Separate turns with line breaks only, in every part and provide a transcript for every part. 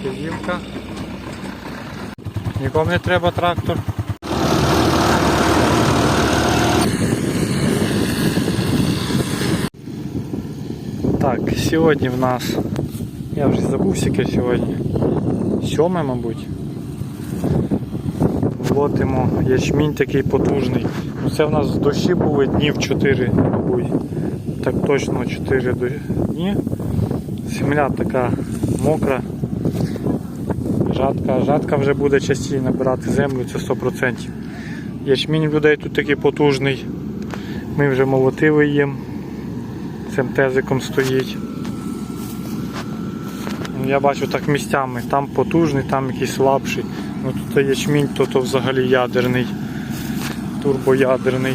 вказівка. Нікому не треба трактор. Так, сьогодні в нас, я вже забув яке сьогодні. Сьоме, мабуть. Лотимо ячмінь такий потужний. Ну, Це в нас дощі були днів 4, мабуть. Так точно 4 дні. Земля така мокра. Жатка, жатка вже буде частіше набирати землю, це 100%. Ячмінь людей тут такий потужний. Ми вже молотили їм. Цим тезиком стоїть. Я бачу так місцями. Там потужний, там якийсь слабший. Ну тут ячмінь, то, то взагалі ядерний, турбоядерний.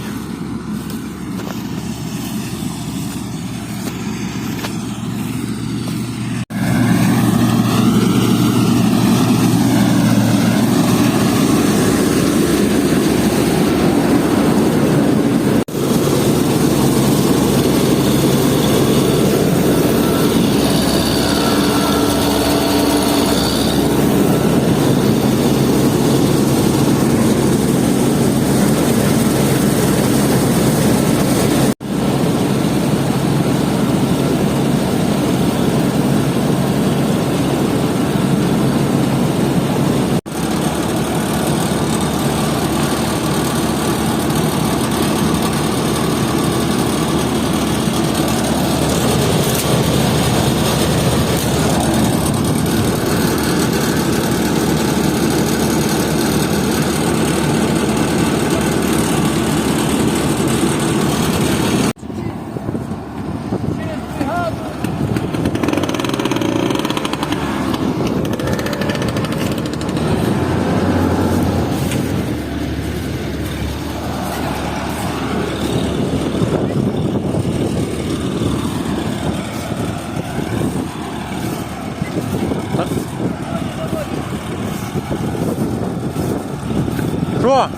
Що?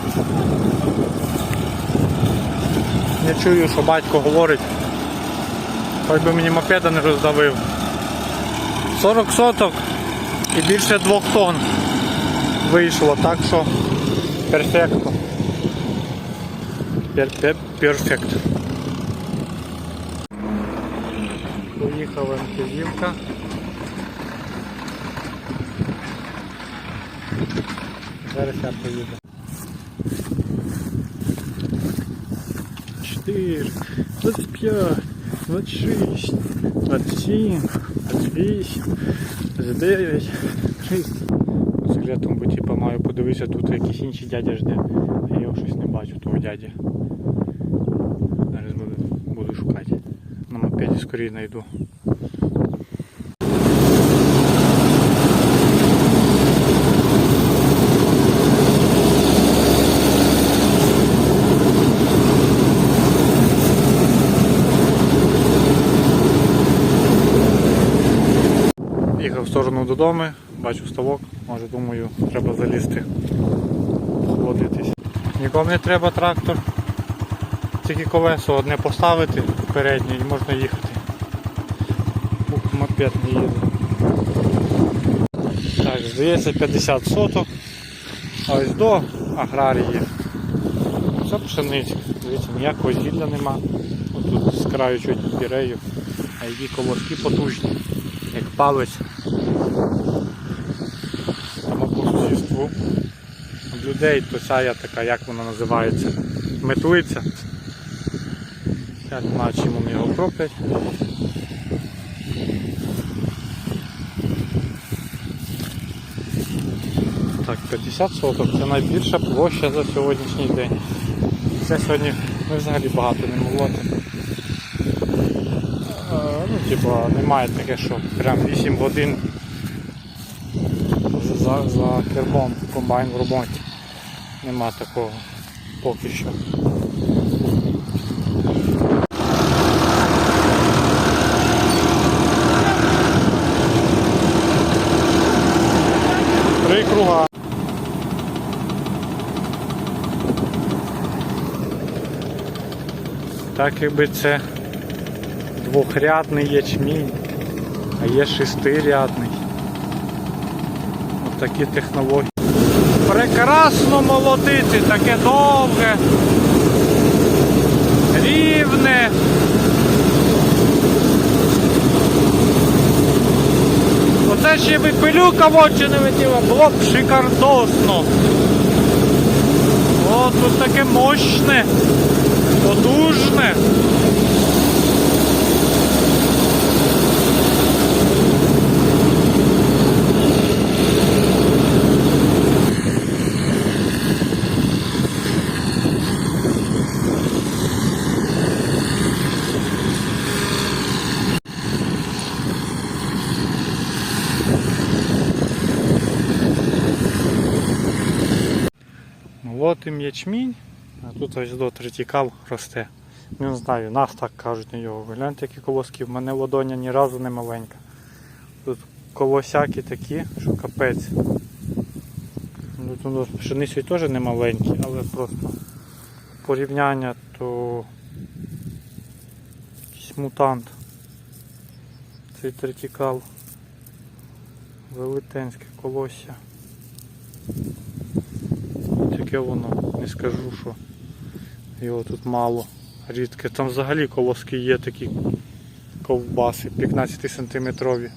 Я чую, що батько говорить. Хоч би мені мопеда не роздавив. 40 соток і більше 2 тонн вийшло, так що перфекто. Пер- пер- Перфект. Поїхала МТЗівка. Зараз я поїду. 4, 25, 26, 27, 28, 29, 30. Секретом, бо типа маю подивитися, тут якийсь інший дядя жде. Я його щось не бачу, того дяді. Зараз буду, буду шукати. На мопеді скоріше знайду. Їхав в сторону додому, бачу ставок, може думаю, треба залізти, охолодитись. Нікому не треба трактор. Тільки колесо одне поставити переднє і можна їхати. Ух, мопед не їде. Так, здається 50 соток. А ось до аграрії. Це пшениця. Дивіться, ніякого зілля нема. Отут з краю чуть бірею. А її колоски потужні, як палець. Там в людей то ця така, як вона називається, метлиця. Я не знаю, чим вони його кроплять. Так, 50 соток це найбільша площа за сьогоднішній день. Це сьогодні ми взагалі багато не молоти. Е, Ну, типа, немає таке, що прям 8 годин за, за кермом комбайн в роботі. Нема такого поки що. Три круга. Так якби це двохрядний ячмінь, а є шестирядний. Такі технології. Прекрасно молотити, таке довге, рівне. Оце ще би пилюка в очі не летіла, було б шикардосно. О, тут таке мощне, потужне. Молотим ячмінь, а тут ось до третікал росте. Не знаю, нас так кажуть на його. Гляньте, які колоски. В мене ладоня ні разу не маленька. Тут колосяки такі, що капець. Ну, Тут у нас пшениці теж не маленькі, але просто порівняння, то якийсь мутант. Цей третікал. Велетенське колосся. Таке воно, не скажу, що його тут мало. Рідке. Там взагалі колоски є такі ковбаси 15 сантиметрові.